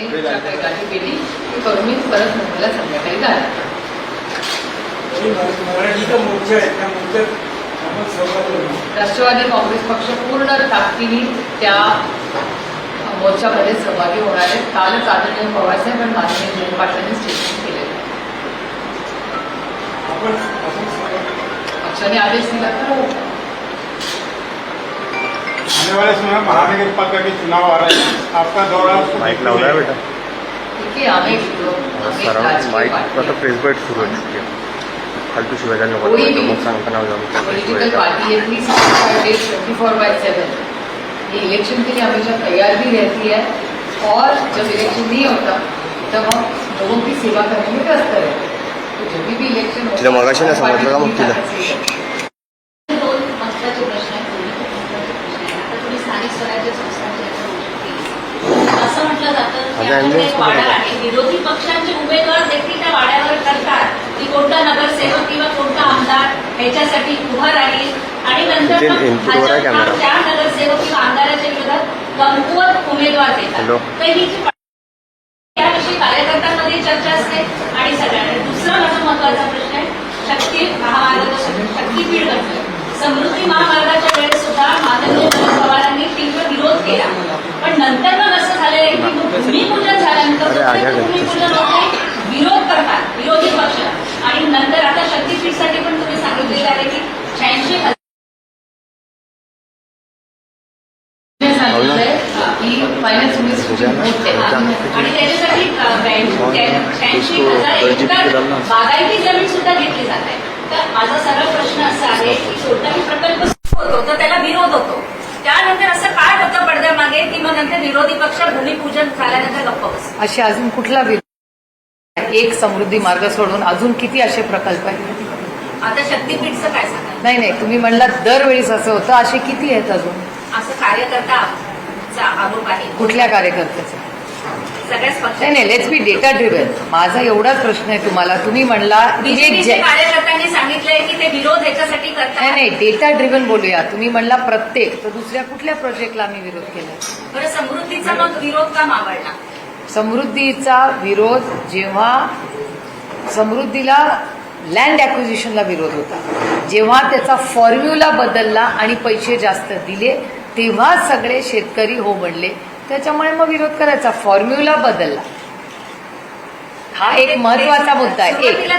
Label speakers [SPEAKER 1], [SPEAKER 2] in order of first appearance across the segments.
[SPEAKER 1] ती करून मी परत मुंबईला संध्याकाळी. राष्ट्रवादी काँग्रेस पक्ष पूर्ण ताकदीने त्या मोर्चामध्ये सहभागी होणार आहे कालच आदरणीय पवारसाहेब आणि माननीय जयंत पाटलांनी स्टेटमेंट केलेलं आहे पक्षाने आदेश दिला तर हो
[SPEAKER 2] आने वाले समय में महानगर पालिका के चुनाव आ रहे हैं। आपका दौरा
[SPEAKER 3] बेटा।
[SPEAKER 1] आम्ही
[SPEAKER 3] सर्व
[SPEAKER 1] राजकीय
[SPEAKER 3] माईक आता प्रेस बाईट सुरू आहे तिथे. फालतू शिवाय मग
[SPEAKER 1] पॉलिटिकल पार्टी है ट्वेंटी फोर बाई सेवन ये इलेक्शन के लिए हमेशा तैयार भी रहती है। और जब इलेक्शन नहीं होता तब हम लोगों की सेवा करने में व्यस्त रहते हैं। तो जब भी इलेक्शन
[SPEAKER 3] तिला मगाशी
[SPEAKER 4] विरोधी पक्षांचे उमेदवार देखील त्या वाड्यावर करतात. की कोणता नगरसेवक किंवा कोणता आमदार ह्याच्यासाठी उभा राहील? आणि नंतर. त्या नगरसेवक किंवा आमदाराच्या विरोधात कमकुवत उमेदवार देतात. तर ही जी कार्यकर्त्यांमध्ये चर्चा असते. आणि सगळ्यांना दुसरा माझा महत्त्वाचा प्रश्न आहे शक्ती महामार्गाचा शक्तीपीठ समृद्धी महामार्गाच्या वेळेस सुद्धा माननीय शरद पवारांनी तीव्र विरोध केला. पण नंतर मग असं झालंय की मग भूमिपूजन झाल्यानंतर. भूमिपूजन होत. विरोध करतात विरोधी पक्ष. आणि नंतर आता शक्तीपीठसाठी पण तुम्ही सांगितलेलं आहे की शहाऐंशी
[SPEAKER 1] सांगितलंय की फायनान्स
[SPEAKER 4] आणि त्याच्यासाठी शहाऐंशी हजार बागायती जमीन सुद्धा घेतली जात तर माझा सरळ प्रश्न असा आहे की कोणताही प्रकल्प सुरू होतो तर त्याला विरोध होतो. त्यानंतर असं काय पडद्यामागे की मग नंतर विरोधी पक्ष भूमिपूजन झाल्यानंतर गप्प बसतो
[SPEAKER 1] असे अजून कुठला विरोध? एक समृद्धी मार्ग सोडून अजून किती असे प्रकल्प आहेत?
[SPEAKER 4] आता शक्तीपीठचं काय सांगाल
[SPEAKER 1] नाही नाही तुम्ही म्हणलात दरवेळीच असं होतं. असे किती आहेत अजून?
[SPEAKER 4] असं कार्यकर्ताचा आरोप आहे.
[SPEAKER 1] कुठल्या कार्यकर्त्याचे? नाही नाही लेट्स बी डेटा ड्रिव्हन माझा एवढाच प्रश्न आहे तुम्हाला. तुम्ही म्हणला
[SPEAKER 4] कार्यकर्त्यांनी सांगितलंय की ते विरोध ह्याच्यासाठी
[SPEAKER 1] नाही
[SPEAKER 4] करतात.
[SPEAKER 1] नाही डेटा ड्रिव्हन बोलूया. तुम्ही म्हणला प्रत्येक तर दुसऱ्या कुठल्या प्रोजेक्टला आम्ही विरोध केला?
[SPEAKER 4] बरं समृद्धीचा मग विरोध का मावळला?
[SPEAKER 1] समृद्धीचा विरोध जेव्हा समृद्धीला लँड ॲक्विजिशनला विरोध होता. जेव्हा त्याचा फॉर्म्युला बदलला आणि पैसे जास्त दिले तेव्हा सगळे शेतकरी हो म्हणले त्याच्यामुळे मग विरोध करायचा. फॉर्म्युला बदलला. हा एक महत्त्वाचा मुद्दा आहे. एक.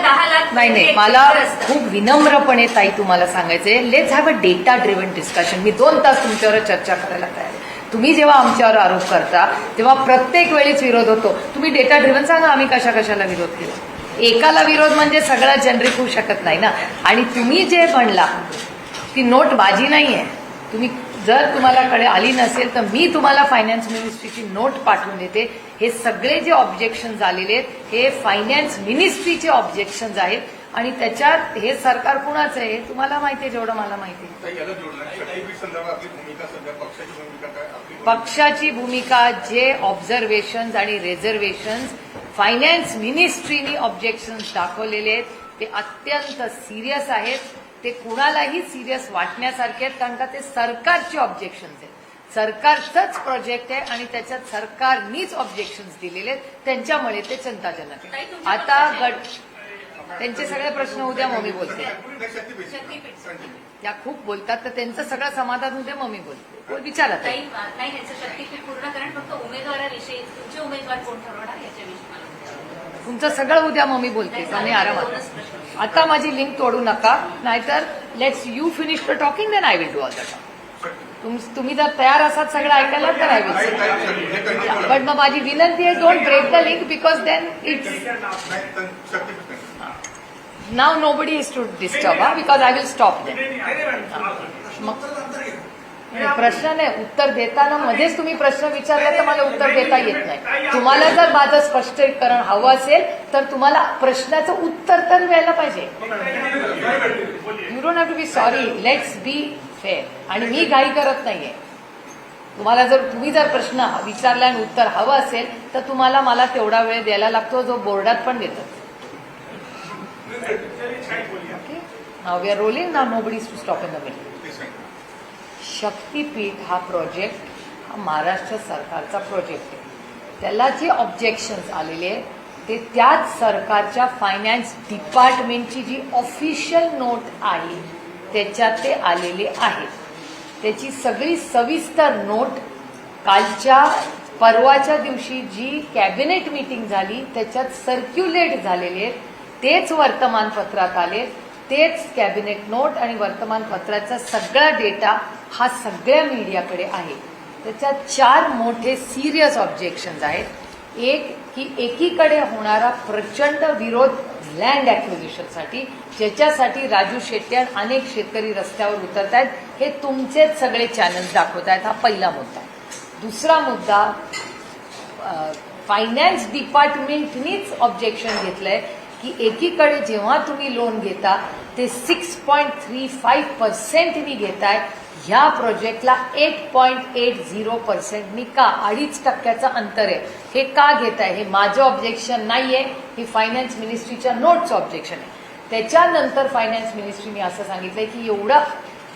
[SPEAKER 1] नाही नाही. मला. खूप विनम्रपणे ताई तुम्हाला सांगायचंय. Let's have a data driven discussion मी दोन तास तुमच्यावर चर्चा करायला तयार आहे. तुम्ही जेव्हा आमच्यावर आरोप करता तेव्हा प्रत्येक वेळीच विरोध होतो. तुम्ही डेटा ड्रिव्हन सांगा आम्ही कशा कशाला विरोध केला? एकाला विरोध म्हणजे सगळा जनरिक होऊ शकत नाही ना. आणि तुम्ही जे म्हणला ती नोट माझी नाही आहे तुम्ही जर तुम्हाला कडे आली नसेल तर मी तुम्हाला फायनान्स मिनिस्ट्रीची नोट पाठवून देते. हे सगळे जे ऑब्जेक्शन आलेले आहेत हे फायनान्स मिनिस्ट्रीचे ऑब्जेक्शन्स आहेत. आणि त्याच्यात हे सरकार कुणाचं आहे हे तुम्हाला माहिती आहे जेवढं मला माहिती आहे.
[SPEAKER 2] पक्षाची भूमिका
[SPEAKER 1] पक्षाची जे ऑब्झर्वेशन्स आणि रिझर्वेशन्स फायनान्स मिनिस्ट्रीनी ऑब्जेक्शन्स दाखवलेले आहेत. ते अत्यंत सिरियस आहेत. ते कुणालाही सिरियस वाटण्यासारखे आहेत कारण का ते सरकारचे ऑब्जेक्शन्स आहेत. सरकारचंच प्रोजेक्ट आहे आणि त्याच्यात सरकारनीच ऑब्जेक्शन्स दिलेले आहेत. त्यांच्यामुळे ते चिंताजनक आहे. आता गट त्यांचे सगळे प्रश्न उद्या मग मी बोलते. त्या खूप बोलतात तर त्यांचं सगळं समाधान उद्या मग मी बोलते बोल,
[SPEAKER 4] नाही शक्तीपीठ पूर्ण कारण फक्त उमेदवाराविषयी. तुमचे उमेदवार कोण ठरवणार याच्याविषयी?
[SPEAKER 1] तुमचं सगळं उद्या मग मी बोलते
[SPEAKER 4] दोनच
[SPEAKER 1] आरामात. आता माझी लिंक तोडू नका नाहीतर let's you finish the talking then I will do all the talk तुम्ही जर तयार असाल सगळं ऐकायला तर आय विल. बट मग माझी विनंती आहे don't break the link because then it's. Now nobody is to disturb हा because I will stop then मग प्रश्न नाही उत्तर देताना मध्येच तुम्ही प्रश्न विचारला तर मला उत्तर देता येत नाही. तुम्हाला जर माझं स्पष्टीकरण हवं असेल तर तुम्हाला प्रश्नाचं उत्तर तर मिळायला पाहिजे. You don't have to be sorry let's be fair आणि मी घाई करत नाहीये. तुम्हाला जर तुम्ही जर प्रश्न विचारला आणि उत्तर हवं असेल तर तुम्हाला मला तेवढा वेळ द्यायला लागतो जो बोर्डात पण देतात. Okay now we are rolling now nobody to stop in the middle Shaktipeeth हा प्रोजेक्ट हा महाराष्ट्र सरकारचा प्रोजेक्ट आहे. त्याला जे ऑब्जेक्शन्स आलेले आहेत ते त्याच सरकारच्या फायनान्स डिपार्टमेंटची जी ऑफिशियल नोट आहे त्याच्यात ते आलेले आहेत. त्याची सगळी सविस्तर नोट कालच्या परवाच्या दिवशी जी कॅबिनेट मीटिंग झाली त्याच्यात सर्क्युलेट झालेले आहेत. तेच वर्तमानपत्रात आले तेच कॅबिनेट नोट आणि वर्तमानपत्राचा सगळा डेटा हा सगळ्या मीडियाकडे आहे. त्याच्यात चार मोठे सिरियस ऑब्जेक्शन्स आहेत. एक की एकीकडे होणारा प्रचंड विरोध लँड ॲक्विजिशनसाठी ज्याच्यासाठी राजू शेट्टी आणि अनेक शेतकरी रस्त्यावर उतरत आहेत हे तुमचेच सगळे चॅनल्स दाखवत आहेत हा पहिला मुद्दा. दुसरा मुद्दा फायनान्स डिपार्टमेंटनीच ऑब्जेक्शन घेतलंय की एकीकडे जेव्हा तुम्ही लोन घेता ते सिक्स पॉईंट थ्री फाईव्ह पर्सेंटनी घेताय. ह्या प्रोजेक्टला एट पॉईंट एट झिरो पर्सेंटनी का अडीच टक्क्याचं अंतर आहे. हे का घेत आहे हे माझं ऑब्जेक्शन नाही आहे हे फायनान्स मिनिस्ट्रीच्या नोटचं ऑब्जेक्शन आहे. त्याच्यानंतर फायनान्स मिनिस्ट्रीने असं सांगितलंय की एवढं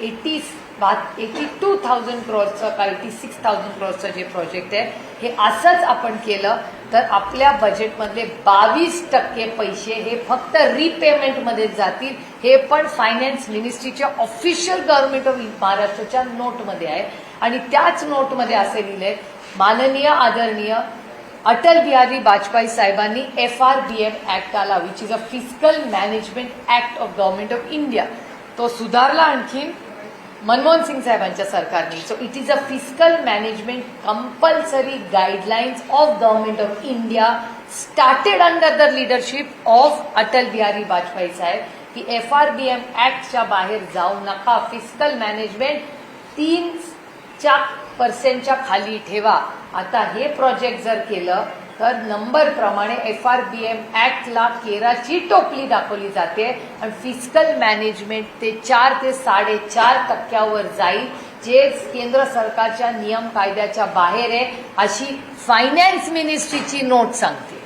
[SPEAKER 1] एटी एटी टू थाउजंड क्रॉसचं का एटी सिक्स थाउजंड क्रॉसचं जे प्रोजेक्ट आहे हे असंच आपण केलं तर आपल्या बजेटमधले बावीस टक्के पैसे हे फक्त रिपेमेंटमध्ये जातील. हे पण फायनान्स मिनिस्ट्रीच्या ऑफिशियल गव्हर्नमेंट ऑफ महाराष्ट्राच्या नोटमध्ये आहे. आणि त्याच नोटमध्ये असे लिहिले माननीय आदरणीय अटल बिहारी वाजपेयी साहेबांनी F R B F act आला which is a physical management act of government of India तो सुधारला आणखीन मनमोहन सिंग साहेबांच्या सरकारने. So it is a fiscal management compulsory guidelines of government of India started under the leadership of Atal Bihari Vajpayee साहेब की F R B M ऍक्टच्या बाहेर जाऊ नका. फिस्कल मॅनेजमेंट तीन चार पर्सेंटच्या खाली ठेवा. आता हे प्रोजेक्ट जर केलं तर नंबरप्रमाणे एफ आर बी एम ॲक्टला केराची टोपली दाखवली जाते. आणि फिजिकल मॅनेजमेंट ते चार ते साडेचार टक्क्यावर जाईल जे केंद्र सरकारच्या नियम कायद्याच्या बाहेर आहे अशी फायनान्स मिनिस्ट्रीची नोट सांगते.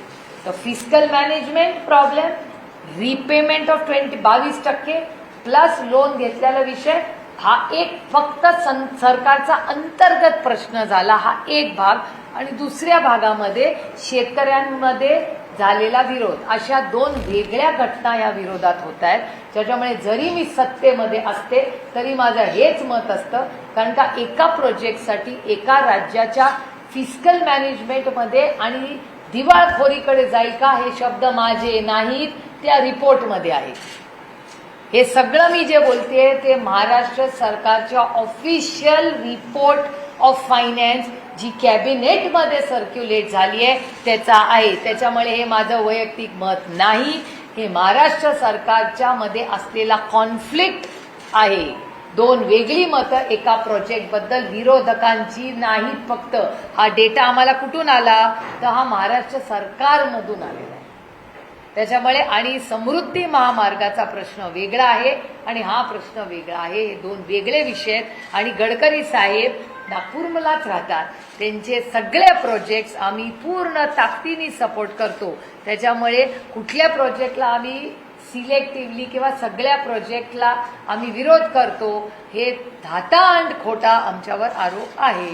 [SPEAKER 1] तर physical management problem repayment of twenty बावीस टक्के प्लस लोन घेतलेला विषय हा एक फक्त सं- सरकारचा अंतर्गत प्रश्न झाला हा एक भाग. आणि दुसऱ्या भागामध्ये शेतकऱ्यांमध्ये झालेला विरोध. अशा दोन वेगळ्या घटना या विरोधात होत आहेत. ज्याच्यामुळे जरी मी सत्तेमध्ये असते तरी माझं हेच मत असतं. कारण का एका प्रोजेक्टसाठी एका राज्याच्या फिजिकल मॅनेजमेंटमध्ये आणि दिवाळखोरीकडे जाईल का हे शब्द माझे नाहीत त्या रिपोर्टमध्ये आहेत हे सगळं मी जे बोलते ते महाराष्ट्र सरकारच्या ऑफिशियल रिपोर्ट ऑफ फायनान्स जी कॅबिनेटमध्ये सर्क्युलेट झाली आहे त्याचा आहे. त्याच्यामुळे हे माझं वैयक्तिक मत नाही. हे महाराष्ट्र सरकारच्या मध्ये असलेला कॉन्फ्लिक्ट आहे. दोन वेगळी मतं एका प्रोजेक्टबद्दल विरोधकांची नाहीत फक्त. हा डेटा आम्हाला कुठून आला? तर हा महाराष्ट्र सरकारमधून आलेला आहे. त्याच्यामुळे आणि समृद्धी महामार्गाचा प्रश्न वेगळा आहे आणि हा प्रश्न वेगळा आहे. हे दोन वेगळे विषय आहेत. आणि गडकरी साहेब नागपूरमलाच राहतात. त्यांचे सगळे प्रोजेक्ट्स आम्ही पूर्ण ताकदीने सपोर्ट करतो. त्याच्यामुळे कुठल्या प्रोजेक्टला आम्ही सिलेक्टिव्हली किंवा सगळ्या प्रोजेक्टला आम्ही विरोध करतो हे धाता अंड खोटा आमच्यावर आरोप आहे.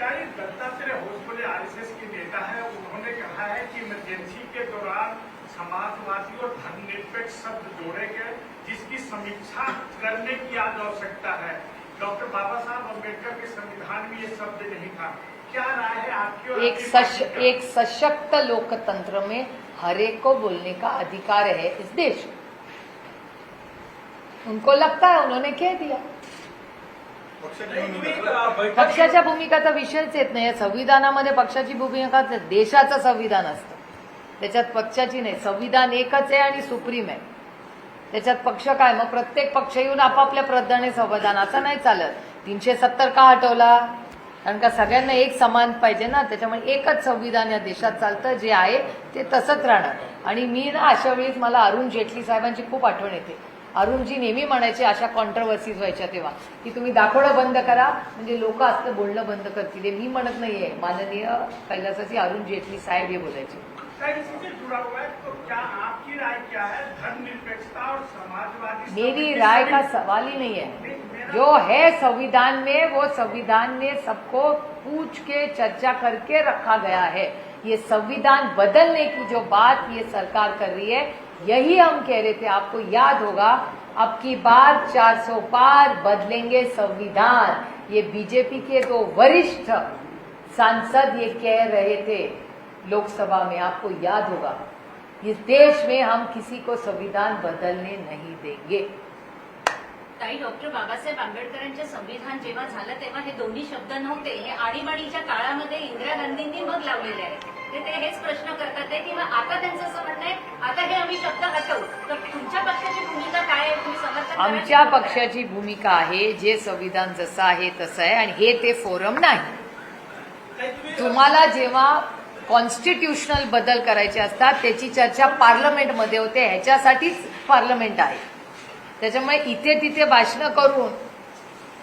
[SPEAKER 2] दत्तात्रेय आरएसएस के नेता है उन्होंने कहा है कि इमरजेंसी के दौरान समाजवादी और धर्मनिरपेक्ष शब्द जोड़े गए जिसकी समीक्षा करने की आज आवश्यकता है। डॉक्टर बाबा साहब अंबेडकर के संविधान में ये शब्द नहीं था। क्या राय है आपकी और
[SPEAKER 1] एक सश, एक सशक्त लोकतंत्र में हरेक को बोलने का अधिकार है इस देश में। उनको लगता है उन्होंने कह दिया। पक्षाच्या भूमिकाचा विषयच येत नाही. या संविधानामध्ये पक्षाची भूमिका देशाचं संविधान असतं. त्याच्यात पक्षाची नाही संविधान एकच आहे आणि सुप्रीम आहे. त्याच्यात पक्ष काय? मग प्रत्येक पक्ष येऊन आपापल्या प्रधाने संविधान असं नाही चालत. तीनशे सत्तर का हटवला? कारण का सगळ्यांना एक समान पाहिजे ना? त्याच्यामुळे एकच संविधान या देशात चालतं जे आहे ते तसंच राहणार. आणि मी ना अशा वेळेस मला अरुण जेटली साहेबांची खूप आठवण येते. अरुणजी नेहमी म्हणायचे अशा कॉन्ट्रवर्सीज व्हायच्या तेव्हा की तुम्ही दाखवणं बंद करा. म्हणजे लोक असं बोलणं बंद करतील. मी म्हणत नाहीये. माननीय कैलासाची अरुण जेटली साहेब हे बोलायचे.
[SPEAKER 2] सर, इसी से जुड़ा हुआ है तो क्या आपकी राय क्या है? धर्मनिरपेक्षता और समाजवादी
[SPEAKER 1] मेरी राय का सवाल ही नहीं है। जो है संविधान में वो संविधान में सबको पूछ के चर्चा करके रखा गया है। ये संविधान बदलने की जो बात ये सरकार कर रही है यही हम कह रहे थे। आपको याद होगा अब की बार 400 पार बदलेंगे संविधान। ये बीजेपी के दो वरिष्ठ सांसद ये कह रहे थे। लोकसभा में आपको याद होगा इस देश में हम किसी को संविधान बदलने नहीं देंगे।
[SPEAKER 4] ताई डॉक्टर बाबासाहेब आंबेडकरांचे संविधान जेव्हा झालं तेव्हा हे दोन्ही शब्द नव्हते. हे आणीबाणीच्या काळामध्ये इंदिरा गांधींनी मग लावलेले आहे ते ते हेच प्रश्न करतात आहे की मग आता त्यांचं असं म्हणणं आहे आता हे आम्ही शब्द हटवू. तर तुमच्या पक्षाची भूमिका काय आहे तुम्ही समर्थन?
[SPEAKER 1] आमच्या पक्षाची भूमिका आहे जे संविधान जसं आहे तसं आहे आणि हे ते फोरम नाही. तुम्हाला जेव्हा कॉन्स्टिट्युशनल बदल करायचे असतात त्याची चर्चा पार्लमेंटमध्ये होते ह्याच्यासाठीच पार्लमेंट आहे. त्याच्यामुळे इथे तिथे भाषणं करून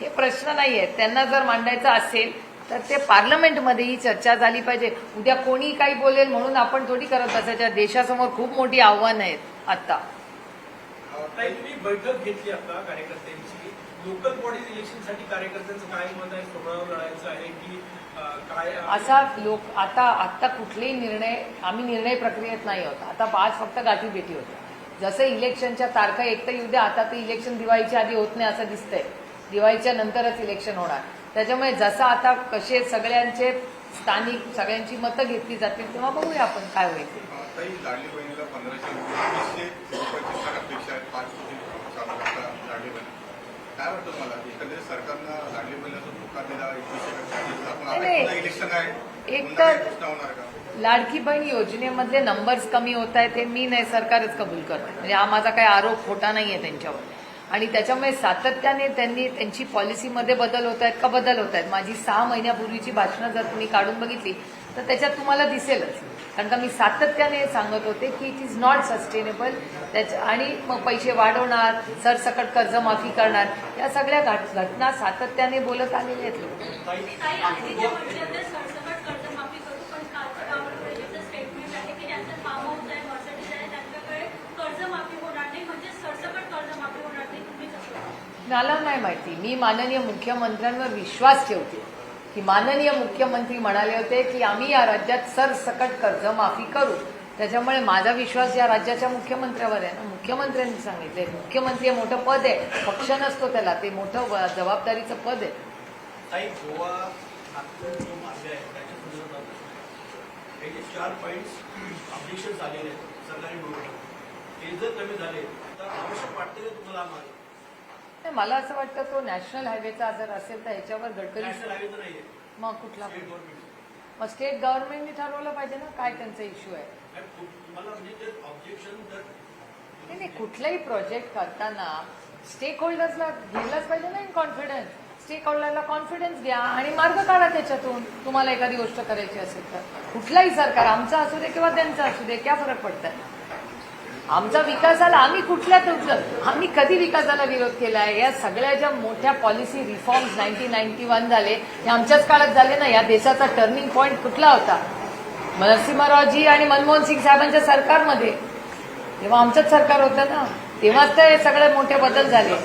[SPEAKER 1] हे प्रश्न नाही आहेत त्यांना जर मांडायचं असेल तर ते पार्लमेंटमध्येही चर्चा झाली पाहिजे. उद्या कोणी काही बोलेल म्हणून आपण थोडी करत असायच्या देशासमोर खूप मोठी आव्हानं आहेत आता.
[SPEAKER 5] तुम्ही बैठक घेतली आता कार्यकर्त्यांची. लोकल बॉडीज इलेक्शनसाठी कार्यकर्त्यांचं काय मत आहे? स्वबळावर लढायचं आहे की
[SPEAKER 1] असा लोक आता आता कुठलेही निर्णय आम्ही निर्णय प्रक्रियेत नाही होत आता आज फक्त गाठी भेटी होत्या. जसं इलेक्शनच्या तारखा एक तर येऊ द्या आता ते इलेक्शन दिवाळीच्या आधी होत नाही असं दिसतंय. दिवाळीच्या नंतरच इलेक्शन होणार. त्याच्यामुळे जसं आता कसे सगळ्यांचे स्थानिक सगळ्यांची मतं घेतली जातील तेव्हा बघूया आपण काय होईल ते.
[SPEAKER 6] ताई लाडली बहिणीला पंधराशे वीसशे रुपयाची फार अपेक्षा आहे पाच कोटी चालू करता लाडली बहीण काय वाटतं एकंदरीत सरकारनं लाडली धोका दिला एकवीसशे इलेक्शन आहे.
[SPEAKER 1] एक तर- लाडकी बहीण योजनेमधले नंबर्स कमी होत आहेत हे मी नाही सरकारच कबूल करते म्हणजे हा माझा काही आरोप खोटा नाही आहे त्यांच्यावर. आणि त्याच्यामुळे सातत्याने त्यांनी त्यांची पॉलिसीमध्ये बदल होत आहेत का? बदल होत आहेत. माझी सहा महिन्यापूर्वीची भाषणं जर तुम्ही काढून बघितली तर त्याच्यात तुम्हाला दिसेलच. कारण का मी सातत्याने सांगत होते की इट इज नॉट सस्टेनेबल त्याच्या आणि मग पैसे वाढवणार सरसकट कर्जमाफी करणार या सगळ्या घट- घटना सातत्याने बोलत आलेले आहेत लोक.
[SPEAKER 4] नाही म्हणजे
[SPEAKER 1] मला नाही माहिती. मी माननीय मुख्यमंत्र्यांवर विश्वास ठेवते. की माननीय मुख्यमंत्री म्हणाले होते की आम्ही या राज्यात सरसकट कर्जमाफी करू. त्याच्यामुळे माझा विश्वास या राज्याच्या मुख्यमंत्र्यावर आहे. ना मुख्यमंत्र्यांनी सांगितले मुख्यमंत्री हे मोठं पद आहे. पक्ष नसतो त्याला. ते मोठं जबाबदारीचं पद आहे.
[SPEAKER 5] चार पॉईंट्स ऑब्जेक्शन आहेत सरकारी ते जर कमी झाले तर आवश्यक वाटते तुम्हाला
[SPEAKER 1] नाही, मला असं वाटतं तो नॅशनल हायवेचा जर असेल तर ह्याच्यावर गडकरी मग कुठला? मग स्टेट गव्हर्नमेंटने ठरवलं पाहिजे ना काय त्यांचा इश्यू आहे.
[SPEAKER 5] तुम्हाला म्हणजे
[SPEAKER 1] नाही नाही कुठलाही प्रोजेक्ट करताना स्टेक होल्डर्सला घेतलाच पाहिजे ना इन कॉन्फिडन्स स्टेक होल्डरला कॉन्फिडन्स घ्या आणि मार्ग काढा त्याच्यातून. तुम्हाला एखादी गोष्ट करायची असेल तर. कुठलाही सरकार आमचा असू दे किंवा त्यांचा असू दे क्या फरक पडतंय? आमचा विकासाला आम्ही कुठल्या कुठलं आम्ही कधी विकासाला विरोध केला आहे या सगळ्या ज्या मोठ्या policy reforms nineteen ninety one झाले हे आमच्याच काळात झाले ना या देशाचा टर्निंग पॉईंट कुठला होता? नरसिंहरावजी आणि मनमोहन सिंग साहेबांच्या सरकारमध्ये. तेव्हा आमचंच सरकार होतं ना तेव्हाच तर हे सगळे मोठे बदल झाले.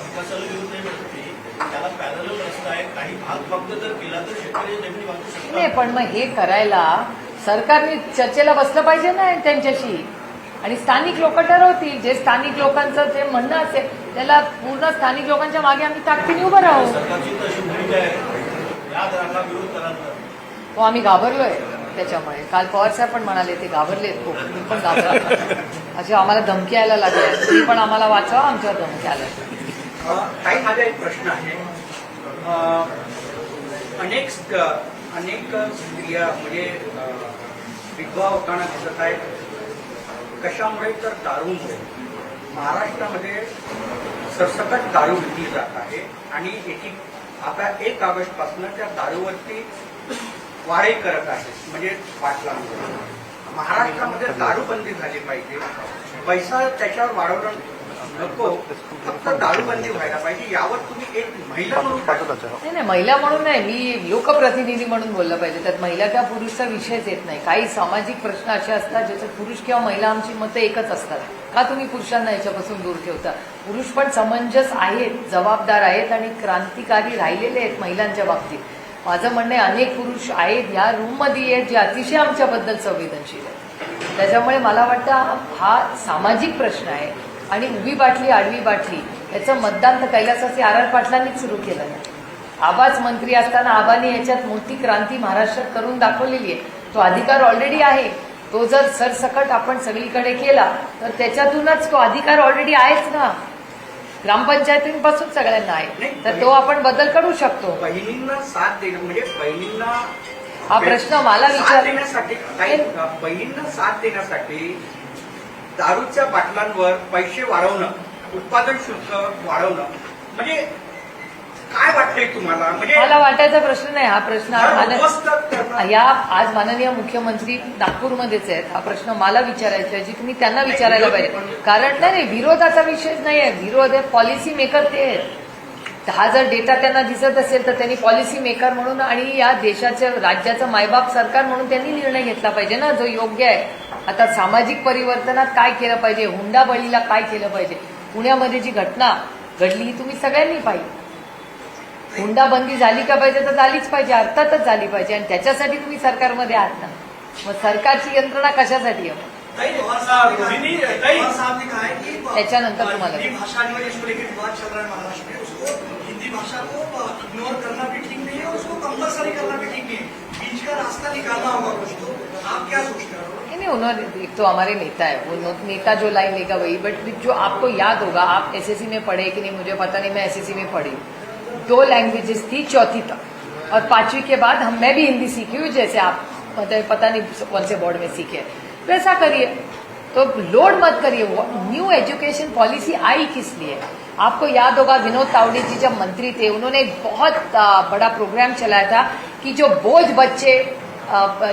[SPEAKER 5] नाही
[SPEAKER 1] पण मग हे करायला सरकारने चर्चेला बसलं पाहिजे ना त्यांच्याशी. आणि स्थानिक लोक ठरवतील. जे स्थानिक लोकांचं जे म्हणणं असेल त्याला पूर्ण स्थानिक लोकांच्या मागे आम्ही ताकदीने उभं राहू. हो आम्ही घाबरलोय त्याच्यामुळे. काल पवार साहेब पण म्हणाले ते घाबरलेत खूप. तुम्ही पण घाबरा अशा आम्हाला धमकी यायला लागल्या. तुम्ही पण आम्हाला वाचवा आमच्यावर धमकी आल्या.
[SPEAKER 7] काही माझा एक प्रश्न आहे. अनेक अनेक स्त्रिया म्हणजे विधवा होताना दिसत आहेत. कशामुळे तर दारूमुळे. महाराष्ट्रामध्ये सरसकट दारू विकली जात आहे आणि एकी आता एक ऑगस्टपासून त्या दारूवरती वाढी करत आहे म्हणजे पाटलांमध्ये महाराष्ट्रामध्ये दारूबंदी झाली पाहिजे. पैसा त्याच्यावर वाढवणं नको. फक्त दारूबंदी व्हायला पाहिजे. यावर तुम्ही एक महिला म्हणून
[SPEAKER 1] नाही नाही महिला म्हणून नाही. मी लोकप्रतिनिधी म्हणून बोललं पाहिजे. त्यात महिला किंवा पुरुषचा विषयच येत नाही. काही सामाजिक प्रश्न असे असतात ज्याच्यात पुरुष किंवा महिला आमची मतं एकच असतात. का तुम्ही पुरुषांना याच्यापासून दूर ठेवता? पुरुष पण समंजस आहेत जबाबदार आहेत आणि क्रांतिकारी राहिलेले आहेत महिलांच्या बाबतीत. माझं म्हणणं आहे अनेक पुरुष आहेत. ह्या रूममध्ये आहेत जे अतिशय आमच्याबद्दल संवेदनशील आहेत. त्याच्यामुळे मला वाटतं हा सामाजिक प्रश्न आहे. आणि उभी बाटली आडवी बाटली. याचं मतदान तर कैलासाचे आर आर पाटलांनीच सुरू केलं आबाच मंत्री असताना आबाने याच्यात मोठी क्रांती महाराष्ट्रात करून दाखवलेली आहे. तो अधिकार ऑलरेडी आहे. तो जर सरसकट आपण सगळीकडे केला तर त्याच्यातूनच तो अधिकार ऑलरेडी आहेच ना. ग्रामपंचायतींपासून सगळ्यांना आहे. तर तो आपण बदल करू शकतो.
[SPEAKER 7] बहिणींना साथ देणं म्हणजे बहिणींना
[SPEAKER 1] हा प्रश्न मला
[SPEAKER 7] साथ
[SPEAKER 1] विचार-
[SPEAKER 7] देण्यासाठी काही बहिणींना साथ देण्यासाठी दारूच्या बाटलांवर पैसे वाढवणं उत्पादन शुल्क वाढवणं. म्हणजे काय वाटतंय तुम्हाला? म्हणजे
[SPEAKER 1] मला वाटायचा प्रश्न नाही हा प्रश्न आज
[SPEAKER 7] करणं.
[SPEAKER 1] या आज माननीय मुख्यमंत्री नागपूरमध्येच आहेत. हा प्रश्न मला विचारायचा आहे जी तुम्ही त्यांना विचारायला पाहिजे. कारण नाही नाही विरोधाचा विषयच नाही आहे. विरोध आहे पॉलिसी मेकर ते आहेत. हा जर डेटा त्यांना दिसत असेल तर त्यांनी पॉलिसी मेकर म्हणून आणि या देशाचं राज्याचं मायबाप सरकार म्हणून त्यांनी निर्णय घेतला पाहिजे ना जो योग्य आहे. आता सामाजिक परिवर्तनात काय केलं पाहिजे? हुंडाबळीला काय केलं पाहिजे? पुण्यामध्ये जी घटना घडली ही तुम्ही सगळ्यांनी पाहिली. हुंडाबंदी झाली का पाहिजे? तर झालीच पाहिजे अर्थातच झाली पाहिजे. आणि त्याच्यासाठी तुम्ही सरकारमध्ये आहात ना. मग सरकारची यंत्रणा कशासाठी आहे?
[SPEAKER 5] ताई, रोहिणी ताई,
[SPEAKER 8] साहब ने कहा कि
[SPEAKER 1] त्याच्यानंतर तुम्हाला
[SPEAKER 8] हिंदी नहीं नहीं तो
[SPEAKER 1] उन्होंने, एक तो हमारे नेता है, वो नेता जो लाइन लेगा वही बट जो आपको याद होगा, आप एसएससी में पढ़े कि नहीं, मुझे पता नहीं, मैं एसएससी में पढ़ी। दो लैंग्वेजेस थी, चौथी तक। और पांचवी के बाद हम, मैं भी हिंदी सीखी हूँ, जैसे आप मतलब पता नहीं, कौन से बोर्ड में सीखे वैसा करिए। तो लोड मत करिए न्यू एजुकेशन पॉलिसी आई किस लिए? आपको याद होगा, विनोद तावड़े जी जब मंत्री थे, उन्होंने एक बहुत बड़ा प्रोग्राम चलाया था कि जो बोझ बच्चे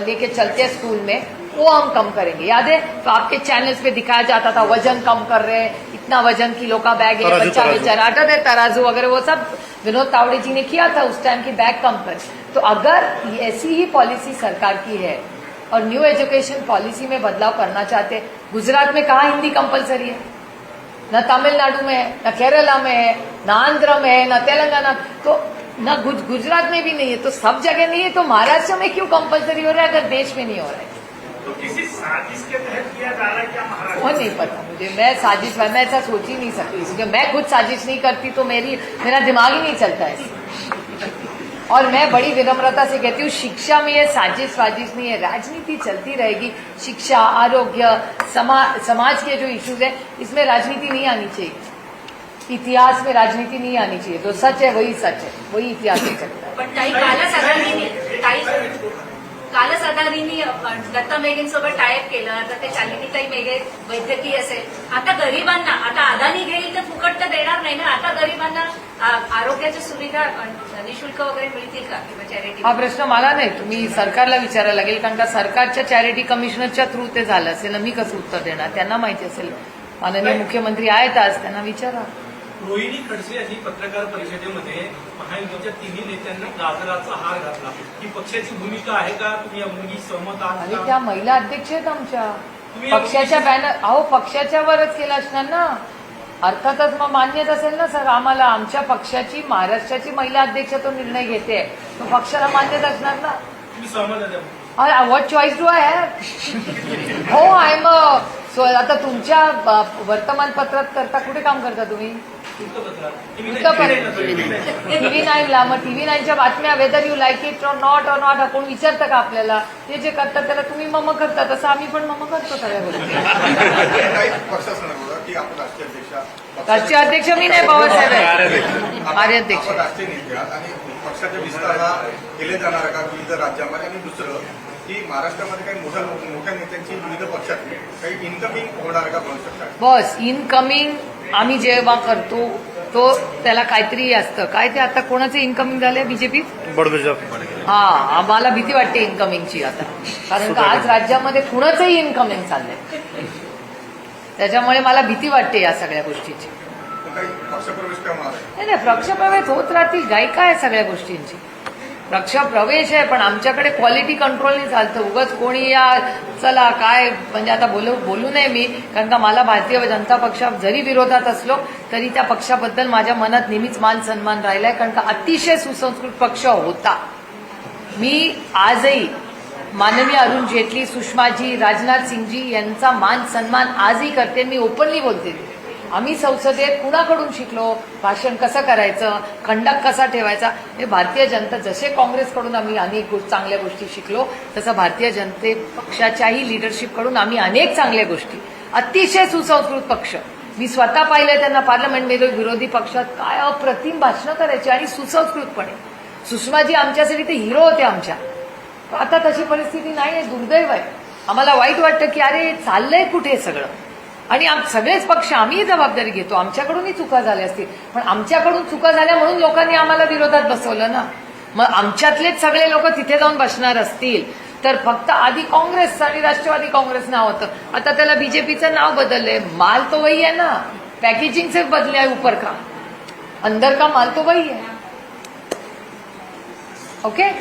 [SPEAKER 1] लेके चलते हैं स्कूल में वो हम कम करेंगे। याद है तो आपके चैनल्स पे दिखाया जाता था वज़न कम कर रहे हैं इतना वज़न किलो का बैग है बच्चा बेचारा आटा है तराजू वगैरह वो सब विनोद तावड़े जी ने किया था उस टाइम की बैग कम कर। तो अगर ऐसी ही पॉलिसी सरकार की है और न्यू एजुकेशन पॉलिसी में बदलाव करना चाहते गुजरात में कहा हिंदी कंपलसरी है? न तमिलनाडु में है न केरला में है न आंध्र में है न तेलंगाना। तो न गुज, गुजरात में भी नहीं है तो सब जगह नहीं है तो महाराष्ट्र में क्यों कंपलसरी हो रहा है अगर देश में नहीं हो रहा है?
[SPEAKER 2] तो किसी साजिश के तहत किया जा रहा है क्या
[SPEAKER 1] वो नहीं पता मुझे। मैं साजिश मैं ऐसा सोच ही नहीं सकती। क्योंकि मैं खुद साजिश नहीं करती तो मेरी मेरा दिमाग ही नहीं चलता है। और मैं बड़ी विनम्रता से कहती हूँ शिक्षा में ये साजिश साजिश नहीं है। राजनीति चलती रहेगी। शिक्षा आरोग्य समा, समाज के जो इश्यूज़ है इसमें राजनीति नहीं आनी चाहिए। इतिहास में राजनीति नहीं आनी चाहिए। जो सच है वही सच है। वही इतिहास में चलता है।
[SPEAKER 4] कालच अदानीने दत्ता मेघेंसोबत टायप केलं आता ते शालिनीताई मेघे वैद्यकीय असेल. आता गरिबांना आता अदानी घेईल तर फुकट तर देणार नाही ना? आता गरिबांना आरोग्याच्या सुविधा निशुल्क वगैरे मिळतील का? किंवा चॅरिटी
[SPEAKER 1] हा प्रश्न मला नाही. तुम्ही सरकारला विचारायला लागेल कारण का सरकारच्या चॅरिटी कमिशनरच्या थ्रू ते झालं असेल मी कसं उत्तर देणार? त्यांना माहिती असेल. माननीय मुख्यमंत्री आहेत आज त्यांना विचारा.
[SPEAKER 5] रोहिणी खडसे यांनी पत्रकार परिषदेमध्ये महायुतीच्या तिन्ही नेत्यांना गाजराचा हार घातला. ही पक्षाची भूमिका आहे का? तुम्ही या मुली सहमत आहात का?
[SPEAKER 1] त्या महिला अध्यक्ष आहेत आमच्या.
[SPEAKER 5] तुम्ही-
[SPEAKER 1] पक्षाच्या बॅनर अहो पक्षाच्या वरच केलं असणार ना? अर्थातच मग मान्यच असेल ना सर? आम्हाला आमच्या पक्षाची महाराष्ट्राची महिला अध्यक्ष तो निर्णय घेते. तो पक्षाला मान्यच असणार ना?
[SPEAKER 5] तुम्ही सहमत आहे
[SPEAKER 1] what choice do I have हो आय एम सो आता तुमच्या वर्तमानपत्रात करता कुठे काम करता तुम्ही? टीव्ही नाईनला मग टीव्ही नाईनच्या बातम्या whether you like it or not or not कोण विचारतं का आपल्याला? ते जे करतात त्याला तुम्ही मम करता तसं आम्ही पण मम करतो सगळ्या
[SPEAKER 6] राष्ट्रीय अध्यक्ष
[SPEAKER 1] अध्यक्ष. मी नाही पवारसाहेब आहे कार्याध्यक्ष.
[SPEAKER 6] पक्षाचे विस्तार हा केले जाणार का विविध राज्यामध्ये? आणि दुसरं की महाराष्ट्रामध्ये काही मोठ्या मोठ्या नेत्यांची विविध पक्षात काही इन्कमिंग होणार का भविष्यात
[SPEAKER 1] बस इनकमिंग आम्ही जेव्हा करतो तो त्याला काहीतरी असतं. काय ते आता कोणाचं इन्कमिंग झालंय? बीजेपीत हा आम्हाला भीती वाटते इन्कमिंगची आता. कारण का आज राज्यामध्ये कुणाचंही इन्कमिंग चाललंय? त्याच्यामुळे मला भीती वाटते या सगळ्या गोष्टीची.
[SPEAKER 6] पक्षप्रवेश
[SPEAKER 1] नाही नाही पक्षप्रवेश होत राहतील गायिका आहे सगळ्या गोष्टींची? प्रक्षप्रवेश आहे पण आमच्याकडे क्वालिटी कंट्रोलने चालतं. उगाच कोणी या चला काय म्हणजे आता बोलू बोलू नये मी कारण का मला भारतीय जनता पक्षा जरी विरोधात असलो तरी त्या पक्षाबद्दल माझ्या मनात नेहमीच मान सन्मान राहिलाय कारण का अतिशय सुसंस्कृत पक्ष होता. मी आजही माननीय अरुण जेटली सुषमाजी राजनाथ सिंगजी यांचा मान सन्मान आजही करते मी ओपनली बोलते. आम्ही संसदेत कुणाकडून शिकलो भाषण कसं करायचं खंडक कसा ठेवायचा हे भारतीय जनता जसे काँग्रेसकडून आम्ही अनेक चांगल्या गोष्टी शिकलो तसं भारतीय जनते पक्षाच्याही लिडरशिपकडून आम्ही अनेक चांगल्या गोष्टी. अतिशय सुसंस्कृत पक्ष. मी स्वतः पाहिलंय त्यांना पार्लमेंटमध्ये विरोधी पक्षात काय अप्रतिम भाषणं करायची आणि सुसंस्कृतपणे. सुषमाजी आमच्यासाठी ते हिरो होते आमच्या. आता तशी परिस्थिती नाही आहे दुर्दैव आहे. आम्हाला वाईट वाटतं की अरे चाललंय कुठे सगळं? आणि आम- सगळेच पक्ष आम्हीही जबाबदारी घेतो. आमच्याकडूनही चुका झाल्या असतील. पण आमच्याकडून चुका झाल्या म्हणून लोकांनी आम्हाला विरोधात बसवलं ना. मग आमच्यातलेच सगळे लोक तिथे जाऊन बसणार असतील. तर फक्त आधी काँग्रेस आणि राष्ट्रवादी काँग्रेस नाव होतं. आता त्याला बीजेपीचं नाव बदललंय. माल तो वही आहे ना. पॅकेजिंग से बदले आहे ऊपर का अंदर का माल तो वही है ओके?